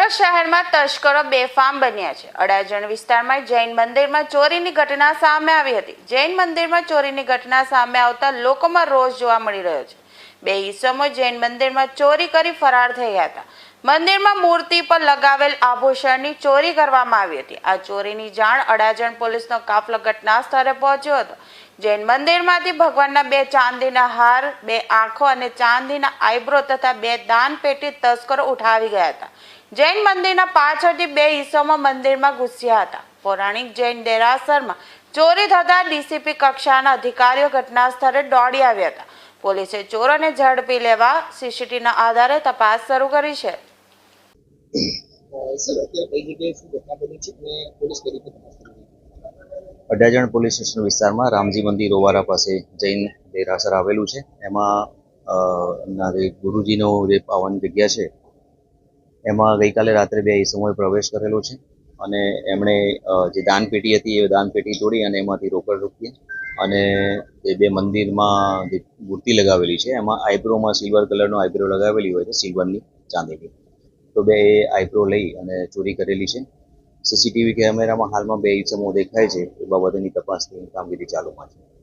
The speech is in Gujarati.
શહેરમાં તસ્કરો બેફામ બન્યા છે. અડાજણ વિસ્તારમાં જૈન મંદિરમાં ચોરીની ઘટના સામે આવી હતી. જૈન મંદિરમાં ચોરીની ઘટના સામે આવતા લોકોમાં રોષ જોવા મળી રહ્યો છે. બે ઈસમો જૈન મંદિરમાં ચોરી કરી ફરાર થયા હતા. મંદિરમાં મૂર્તિ પર લગાવેલ આભૂષણની ચોરી કરવામાં આવી હતી. આ ચોરીની જાણ અડાજણ પોલીસનો કાફલો ઘટના સ્થળે પહોંચ્યો હતો, જૈન મંદિરમાંથી ભગવાનના બે ચાંદીના હાર, બે આંખો અને ચાંદીના આઈબ્રો તથા બે દાન પેટી તસ્કરો ઉઠાવી ગયા હતા. જૈન મંદિરના પાછળથી બે ઈસમો મંદિરમાં ઘૂસ્યા હતા. પૌરાણિક જૈન દેરાસરમાં ચોરી થતા ડીસીપી કક્ષાના અધિકારીઓ ઘટના સ્થળે દોડી આવ્યા હતા. પોલીસે ચોરોને ઝડપી લેવા સીસીટીવીના આધારે તપાસ શરૂ કરી છે. અ, સર અત્યારે કઈ જગ્યાએ શું ઘટના બની છે અને પોલીસ સ્ટેશન વિસ્તારમાં રામજી મંદિર ઓવારા પાસે જૈન દેરાસર આવેલું છે. એમાં ગુરુજીનું જે પાવન જગ્યા છે એમાં ગઈકાલે રાત્રે બે સમયે પ્રવેશ કરેલો છે અને એમણે જે દાનપેટી હતી એ દાનપેટી તોડી અને એમાંથી રોકડ રૂપિયા અને એ બે મંદિરમાં જે મૂર્તિ લગાવેલી છે એમાં આઈબ્રોમાં સિલ્વર કલરનો આઈબ્રો લગાવેલી હોય છે સિલ્વરની ચાંદીની. તો બે આઈબ્રો લઈ અને ચોરી કરેલી છે. સીસીટીવી કેમેરામાં હાલમાં બે ઇસમો દેખાય છે, એ બાબતની તપાસની કામગીરી ચાલુમાં છે.